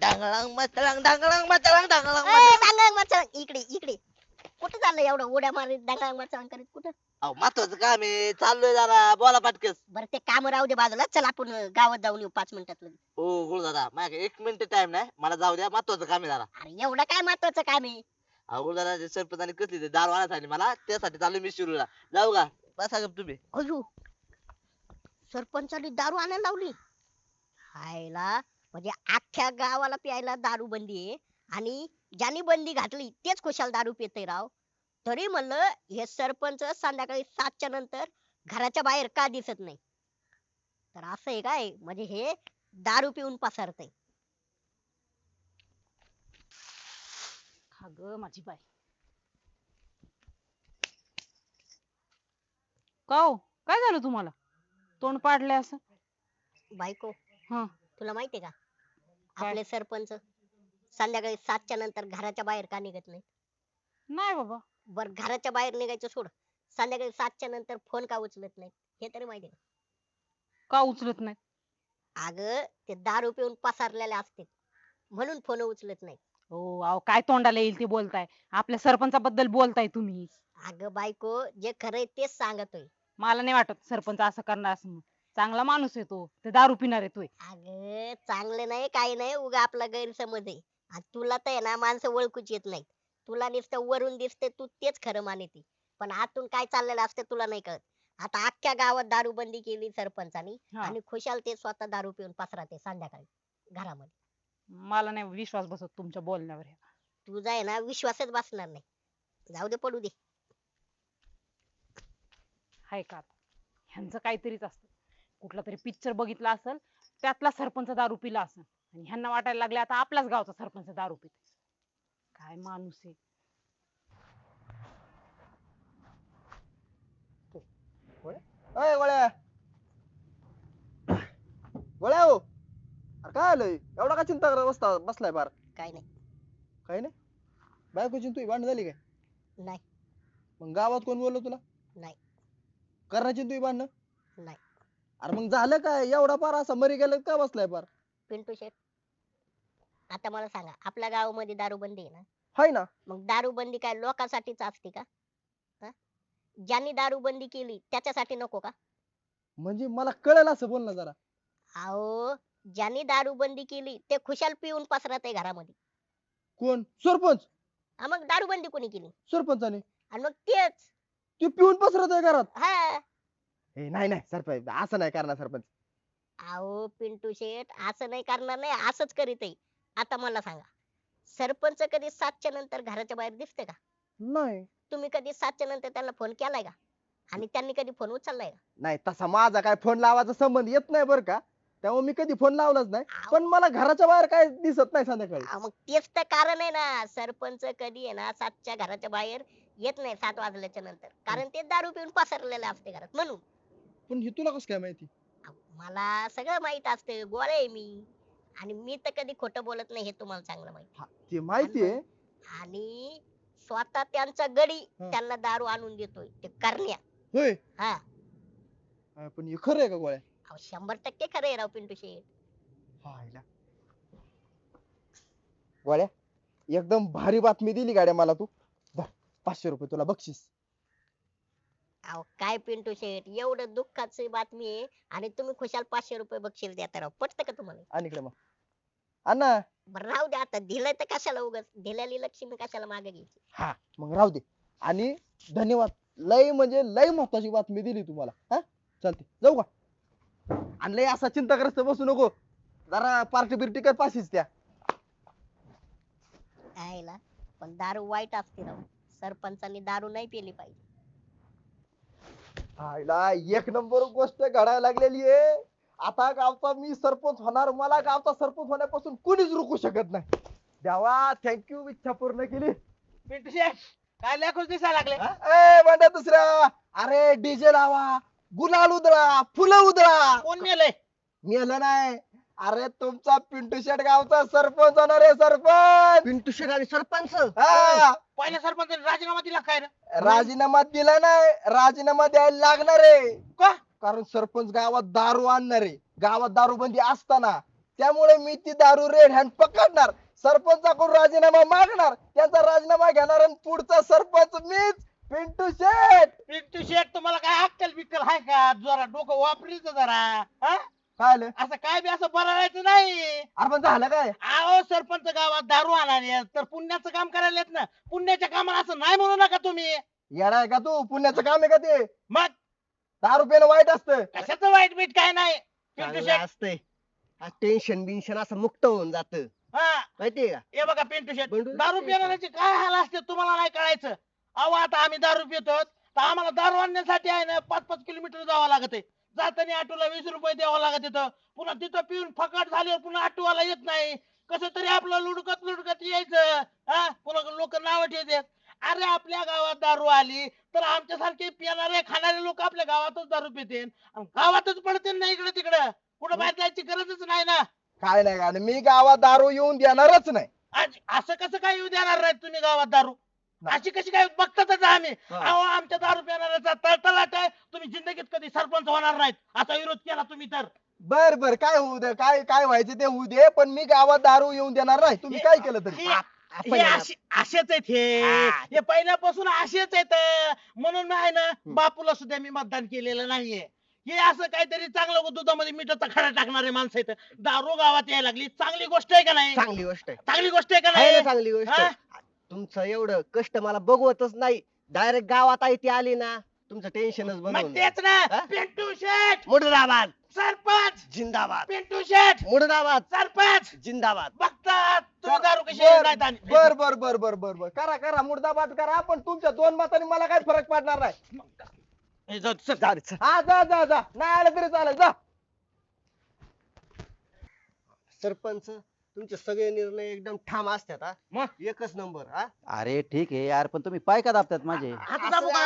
डांगळांग मचळांग डांगळांग मचळांग डांगळांग ए, मचळांग डांगळांग मचळांग इकडे इकडे. कुठं चाललं एवढं उड्या मारीत डांगळांग मचळांग करीत? कुठं? अहो महत्वाचं काम आहे. चाललोय जरा. बोला पटकस. बरं ते काम राहू दे बाजूला. चल आपण अं, गावात जाऊन येऊ पाच मिनिटात लगेच. हो गुळ दादा. माझ्या एक मिनिट टाइम नाही. मला जाऊ द्या. महत्वाचं काम आहे जरा. अरे एवढं काय महत्वाचं काम आहे? अहो गुळ दादा सरपंचाने कसली ते दारू आणत आहे मला त्यासाठी चालू मी शिरूला जाऊ का? बसा गप तुम्ही. अजू सरपंचाने दारू आणायला लावली. हायला. म्हणजे अख्ख्या गावाला प्यायला दारू बंदी आहे. आणि ज्यांनी बंदी घातली तेच खुशाल दारू पिते राव. तरी म्हणलं हे सरपंच संध्याकाळी सातच्या नंतर घराच्या बाहेर का दिसत नाही? तर असं आहे काय? म्हणजे हे दारू पिऊन पसरतय. हा ग माझी बाई. का हो? काय झालं तुम्हाला? तोंड पाडलंय असं? बायको हा. तुला माहितीये का? आपले सरपंच संध्याकाळी सातच्या नंतर घराच्या बाहेर का निघत नाही नाही बाबा. बर घराच्या बाहेर निघायचं सोड. संध्याकाळी सातच्या नंतर फोन का उचलत नाही हे तरी माहिती आहे का? उचलत नाही का अगं ते दारू पिऊन पसारलेले असते म्हणून फोन उचलत नाही हो अहो काय तोंडाला येईल ते बोलताय. आपल्या सरपंचाबद्दल बोलताय तुम्ही. अगं बायको जे खरंय तेच सांगतोय. मला नाही वाटत सरपंच असं करणार असं म्हणून. चांगला माणूस आहे तो ते दारू पिणार आहे तोय. अगं चांगलं नाही काही नाही उगा आपला गैरसमज आहे. आणि तुला तर आहे ना माणसं ओळखूच येत नाहीत. तुला नुसतं वरून दिसते तू तेच खरं मानते. पण आतून काय चाललेलं असतं तुला नाही कळत. आता अख्ख्या गावात दारू बंदी केली सरपंचानी हा. आणि खुशाल ते स्वतः दारू पिऊन पसराते संध्याकाळी घरामध्ये. मला नाही विश्वास बसत तुमच्या बोलण्यावर तुझा आहे ना विश्वासच बसणार नाही. जाऊ दे पडू दे. हाय का? ह्यांचं काहीतरीच असतं. कुठला तरी पिक्चर बघितला असेल त्यातला सरपंच दारू पिला असेल. आणि ह्यांना वाटायला लागले आता आपलाच गावचा सरपंच दारू पित. काय माणूस आहे. अय गोळ्या गोळ्या हो. अरे काय आलंय? एवढा का चिंता करत बसता बसलाय फार काय नाही. काही नाही? बायकोची तू भांडण झाली काय? नाही. मग गावात कोण बोललो तुला? नाही. करण्याची तुझी भांडण? नाही. अरे मग झालं काय? एवढा फार असा मरी गेलं का बसलाय फार पिंटू शेठ आता मला सांगा आपल्या गावामध्ये दारूबंदी आहे ना? हाय ना. मग दारूबंदी काय लोकांसाठीच असते का? हा? ज्यांनी दारूबंदी केली त्याच्यासाठी नको का? म्हणजे मला कळेल असं बोल ना जरा. अहो ज्यांनी दारूबंदी केली ते खुशाल पिऊन पसरत आहे घरामध्ये. कोण? सरपंच. हा मग दारूबंदी कोणी केली? सरपंचाने. आणि मग तेच. ते पिऊन पसरत आहे घरात. हा. नाही नाही सरपंच असं नाही करणार सरपंच. अहो पिंटू शेठ असं नाही करणार नाही असंच करीत आहे. आता मला सांगा सरपंच कधी सातच्या नंतर घराच्या बाहेर दिसते का? नाही. तुम्ही कधी सातच्या नंतर त्यांना फोन केलाय का? आणि त्यांनी कधी फोन उचललाय का? नाही तसा माझा काय फोन लावायचा संबंध येत नाही बरं का. त्यामुळे मी कधी फोन लावलाच नाही. पण मला घराच्या बाहेर काय दिसत नाही संध्याकाळी. अहो, मग तेच तर कारण आहे ना सरपंच कधी आहे ना सातच्या घराच्या बाहेर येत नाही सात वाजल्याच्या नंतर. कारण ते दारू पिऊन पसरलेले असते घरात म्हणून. पण हे तुला कसं काय माहिती? मला सगळं माहीत असते. गोळे आहे मी. आणि मी तर कधी खोटं बोलत नाही हे तुम्हाला चांगलं माहिती. हा, ते माहिती आहे. आणि स्वतः त्यांचा गडी हं. त्यांना दारू आणून देतोय. ते करण्या. होय? हा. पण हे खरं आहे का गोळ्या? अहो, शंभर टक्के खरं आहे राव पिंटू शेठ. गोळ्या एकदम भारी बातमी दिली गाड्या मला तू. धर, पाचशे रुपये तुला बक्षीस. अहो काय पिंटू शेठ एवढं दुःखाची बातमी आहे आणि तुम्ही खुशाल पाचशे रुपये बक्षीस देता राव पटतं का तुम्हाला? आणि इकडे मग. अण्णा. बरं राहू दे आता दिलंय तर कशाला उगाच? दिलेली लक्ष्मी कशाला मागे घ्यायची? हा मग राहू दे. आणि धन्यवाद. लय म्हणजे लय महत्वाची बातमी दिली तुम्हाला. हा? चालते जाऊ का? आणि लय असा चिंताग्रस्त बसू नको. जरा पार्टी बिर्टी कर पाचशेच त्या आयला पण दारू वाईट असते राव. सरपंचांनी दारू नाही पिली पाहिजे. हायला एक नंबर गोष्ट घडायला लागलेली आहे. आता गावचा मी सरपंच होणार मला गावचा सरपंच होण्यापासून कुणीच रोखू शकत नाही. देवा थँक्यू इच्छा पूर्ण केली. पिंटू शेठ काय लेखच दिसायला लागले? ए बंड्या दुसऱ्या. अरे डीजे लावा. गुलाल उधळा फुलं उधळा. कोण मेलय मेलं नाही. अरे तुमचा पिंटू शेट गावचा सरपंच होणार आहे सरपंच! पिंटू शेठ आणि सरपंच? हा. पहिल्या सरपंचाने राजीनामा दिला काय रे? राजीनामा दिला नाही राजीनामा द्यायला लागणार आहे. का? कारण सरपंच गावात दारू आणणार आहे. गावात दारूबंदी असताना. त्यामुळे मी ती दारू रेड हँड पकडणार. सरपंचाकडून राजीनामा मागणार. त्यांचा राजीनामा घेणार आणि पुढचा सरपंच मीच पिंटू शेठ पिंटू शेट तुम्हाला काय अक्कल बिक्कल हाय का? जरा डोकं वापरीचं जरा. हा? काय आलं? असं काय बी असं बरळायचं नाही. अरे पण झालं काय? अहो सरपंच गावात दारू आणाले तर पुण्याचं काम करायला येत ना. पुण्याच्या कामाला असं नाही म्हणू नका तुम्ही. येणार आहे का तू? पुण्याचं काम आहे का ते? मग? दारू पिणं वाईट असतं. कशाचं वाईट बीट काय नाही? पिंटू चांगलं शेट. असतंय. टेन्शन बिन्शन असं मुक्त होऊन जात. हा. माहितीये का? हे बघा पिंटू शेट. बंडू दारू पिणाऱ्याचे काय? हाल असते तुम्हाला नाही कळायचं. अहो आता आम्ही दारू पितो तर आम्हाला दारू आणण्यासाठी आहे ना पाच पाच किलोमीटर जावं लागत आहे जाताना ऑटोला वीस रुपये द्यावं लागत तिथं. पुन्हा तिथं पिऊन फकाट झाल्यावर पुन्हा ऑटोवाला येत नाही. कसं तरी आपलं लुडकत लुडकत यायचं हा? पुन्हा लोक नाव ठेवतात. अरे आपल्या गावात दारू आली तर आमच्यासारखे पिणारे खाणारे लोक आपल्या गावातच दारू पिते गावातच पडते ना इकडे तिकडे? कुठं बाहेर जायची गरजच नाही ना? काय नाही. मी गावात दारू येऊन देणारच नाही. आज असं कसं काय येऊ देणार नाही तुम्ही गावात दारू? अशी कशी काय बघतातच आम्ही. अहो आमच्या दारू पिणाऱ्याचा तळतळाट आहे. तुम्ही जिंदगीत कधी सरपंच होणार नाहीत. असा विरोध केला तुम्ही तर. बर बर. काय होऊ दे काय काय व्हायचं ते होऊ दे पण मी गावात दारू येऊन देणार नाही. तुम्ही काय केलं तरी? हे- हे असे- असेच आहेत हे. हा. हे पहिल्यापासून असेच आहेत. म्हणून मी आहे ना बापूला सुद्धा मी मतदान केलेलं नाहीये. हे असं काहीतरी चांगलं दुधामध्ये मिठाचा खडा टाकणारे माणसं आहेत. दारू गावात यायला लागली. चांगली गोष्ट आहे का नाही? चांगली गोष्ट आहे. चांगली गोष्ट आहे का आहे ना नाही? चांगली गोष्ट. हा? तुमचं एवढं कष्ट मला बघवतच नाही. डायरेक्ट गावात आहे ती आली ना तुमचं टेन्शनच मग बनवून तेच ना? पिंटू शेठ. मुर्दाबाद. सरपंच. जिंदाबाद. पिंटू शेठ. मुर्दाबाद. सरपंच. जिंदाबाद. बघतात तुम्ही दारू कशी आणि- बर बर बर बर बर बर करा करा मुर्दाबाद करा. पण तुमच्या दोन मतांनी मला काय फरक पडणार नाही? हे जाऊ दे, चल. हा जा जा जा. नाही आलं तरी चालेल जा. सरपंच तुमचे सगळे निर्णय एकदम ठाम असतात हा मग? एकच नंबर हा अरे ठीक आहे यार पण तुम्ही पाय का दाबतात माझे हात दाबू का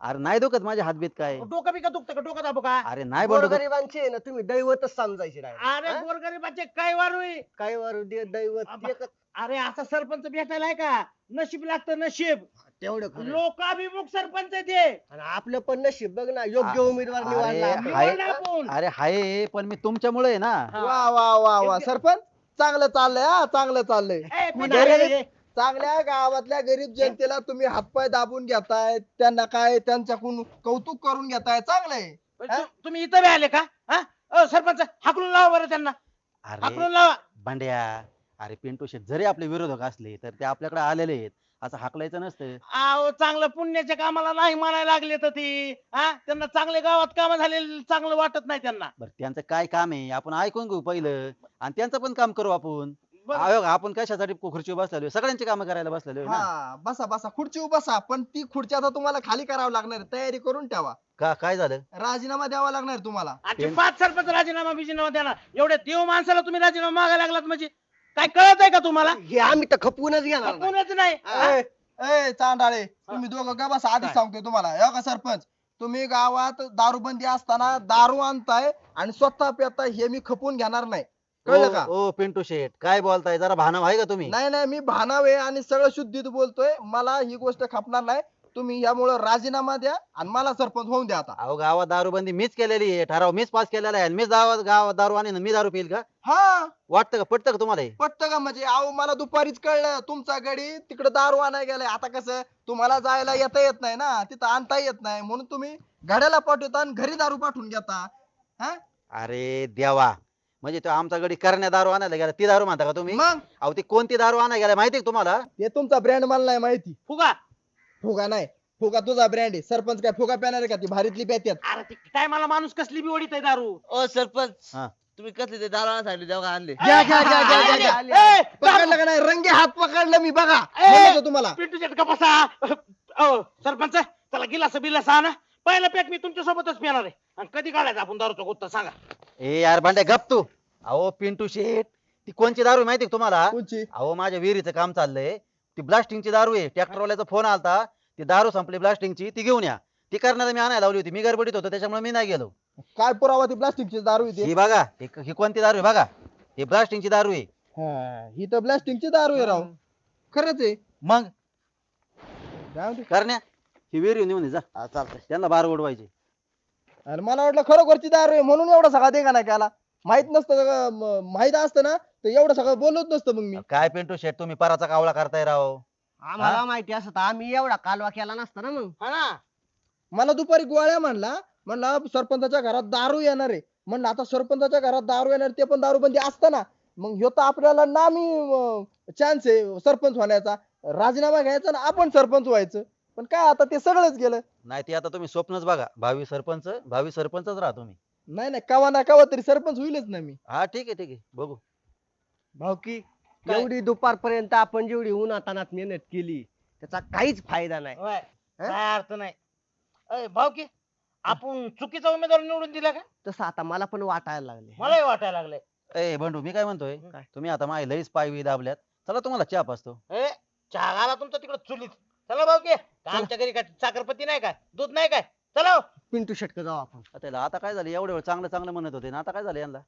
अरे नाही दुखत माझे हातबीत काय डोकं बिका दुखतं का डोकं दाबू का अरे नाही बंडू दुखत. गोरगरिबांचे ना तुम्ही दैवतच समजायचे. अरे हा? गोरगरीबाचे काय वारू आहे? काय वर दे दैवत. एकच अरे असा सरपंच भेटायला आहे का नशीब लागतं नशीब तेवढं खरं आहे. लोकाभिमुख सरपंच आहे ते आणि आपलं पण नशीब बघ ना योग्य आ- उमेदवार अरे, निवडला हाय. निवडलं आपण. अरे हाय पण मी तुमच्यामुळे आहे ना. वा वा वा वा सरपंच चांगलं चाललंय हा चांगलं चाललंय. गरीब- चांगल्या गावातल्या गरीब जनतेला तुम्ही हातपाय दाबून घेताय त्यांना काय त्यांच्याकडून कौतुक करून घेताय चांगलंय. पण तु- तुम्ही इथं बी आले का? हा? अ, सरपंच हाकलून लावा बरं त्यांना. अरे हाकलून लावा. भांड्या अरे पिंटू शेट जरी आपले विरोधक असले तर ते आपल्याकडे आलेले आहेत. असं हाकलायचं नसतं. अहो चांगलं पुण्याच्या कामाला नाही म्हणायला लागले तर ती हा? त्यांना चांगले गावात काम झाले चांगलं वाटत नाही त्यांना. बरं त्यांचं काय काम आहे? आपण ऐकून घेऊ पहिलं. आणि त्यांचं पण काम करू आपण. बरं. अहो, आपण कशासाठी खुर्चीवर बसलेलो? सगळ्यांची कामं करायला बसलेलो आहे ना? हा बसा बसा. खुर्ची बसा. पण ती खुर्ची आता तुम्हाला खाली करावं लागणार आहे. तयारी करून ठेवा. का काय झालं? राजीनामा द्यावा लागणार आहे तुम्हाला. अजिबात सरपंच राजीनामा बिजीनामा देणार. एवढ्या देव माणसाला तुम्ही राजीनामा मागायला लागलात म्हणजे काय कळत आहे का तुम्हाला? हे आम्ही तर खपवूनच घेणार नाही. कोणच नाही? हा. ए ए, चांडाळे तुम्ही दोघं का बसा? आधीच सांगतोय तुम्हाला. हे का सरपंच तुम्ही गावात दारूबंदी असताना दारू आणताय आणि स्वतः पेताय हे मी खपून घेणार नाही. कळलं का? ओ पिंटू शेट काय बोलताय? जरा भानव आहे का तुम्ही? नाही नाही मी भानावे आणि सगळं शुद्धीत बोलतोय. मला ही गोष्ट खपणार नाही. तुम्ही यामुळे राजीनामा द्या आणि मला सरपंच होऊन द्या आता. अहो गावात दारूबंदी मीच केलेली आहे. ठराव मीच पास केलेला आहे. आणि मीच गावात गावात दारू आणीन मी दारू पिईल का? हा. वाटतं का? पटतं का तुम्हाला हे? पटतं का? म्हणजे अहो मला दुपारीच कळलं. तुमचा गडी तिकडे दारू आणायला गेलाय. आता कसं? तुम्हाला जायला येता येत नाही ना. तिथं आणता येत नाही. म्हणून तुम्ही गाड्याला पाठवता आणि घरी दारू पाठवून घेता. हा? अरे देवा. म्हणजे तो आमचा गडी करण्या दारू आणायला गेला. ती दारू म्हणता का तुम्ही? मग? अहो ती कोणती दारू आणायला गेला माहिती का तुम्हाला? ते तुमचा ब्रँड मला नाही माहिती. फुगा! फुगा नाही. फुगा तुझा ब्रँड आहे. सरपंच काय फुगा पेणार आहे का? ती भारीतली पेत्यात अरे ते काय मला माणूस कसली बी ओढीत आहे दारू. ओ सरपंच. हा. तुम्ही कसले ते दारू आणा सांगितले तेव्हा आणले? घ्या, घ्या, घ्या, घ्या, घ्या, घ्या. आले, आले. ए, पकडलं का नाही? रंगे हात पकडलं मी बघा. ए! तुम्हाला. पिंटू शेट का बसा अहो सरपंच त्याला गिलास बिलास आणा. पहिला पेट मी तुमच्या सोबतच पिणार आहे. आणि कधी काढायचा आपण दारूचा गुत्ता सांगा. ए यार भांड्या गप तू. अहो पिंटू शेट ती कोणची दारू आहे माहिती का तुम्हाला? कोणची? अहो माझ्या विहिरीचं काम चाललंय. ती ब्लास्टिंगची दारू आहे. ट्रॅक्टरवाल्याचा फोन आलता. ती दारू संपली ब्लास्टिंगची ती घेऊन या. ती करण्याला मी आणायला लावली होती. मी गडबडीत होतो त्याच्यामुळे मी नाही गेलो. काय पुरावा ती प्लास्टिकची दारू आहे ही बघा ही ही कोणती दारू आहे बघा. ही ब्लास्टिंगची दारू आहे. हा, ही तर प्लास्टिकची दारू आहे राव. खरंच आहे. मग? जाऊ दे. करण्या. ही विहिरी नेऊन ये जा. चालतंय. त्यांना बार ओढवायचे आणि मला वाटलं खरोखरची दारू आहे म्हणून एवढा सगळा देगा नाही केला माहीत नसतं का, म- माहीत असतं ना तर एवढं सगळं बोलत नसतं मग मी. काय पिंटू शेट तुम्ही पराचा कावळा करताय राव. आम्हाला माहिती असत तर आम्ही एवढा कालवा केला नसता ना मग. हा ना. मला दुपारी गोळ्या म्हणला म्हणला सरपंचाच्या घरात दारू येणार आहे. म्हणलं आता सरपंचाच्या घरात दारू येणार ते पण दारूबंदी असताना. मग ह्यो तर आपल्याला नामी चान्स आहे सरपंच होण्याचा. राजीनामा घ्यायचा ना आपण सरपंच व्हायचं. पण काय आता ते सगळंच गेलं. नाही ते आता तुम्ही स्वप्नच बघा. भावी सरपंच भावी सरपंचच राहा तुम्ही. नाही नाही कवा ना कवा तरी सरपंच होईलच ना मी. हा ठीक आहे ठीक आहे. बघू. भाऊकी काय? एवढी दुपारपर्यंत आपण जेवढी उन्हातानात मेहनत केली त्याचा काहीच फायदा नाही. होय. काय अर्थ नाही. अय भाऊ की आपण चुकीचा उमेदवार निवडून दिला का? तसं आता मला पण वाटायला लागले मलाही वाटायला लागलंय. ए बंडू मी काय म्हणतोय? काय? तुम्ही आता माझी लईच पायवी दाबल्यात. चला तुम्हाला चहा पाचतो ए चहा घाला तुमचा तिकडे चुलीत. चला भाऊ की आमच्या घरी काय साखरपती नाही काय? दूध नाही काय? चला हो. पिंटू शेटक जाऊ आपण. त्याला आता काय झालं? एवढे वेळ चांगलं चांगलं म्हणत होते ना आता काय झालं यांना?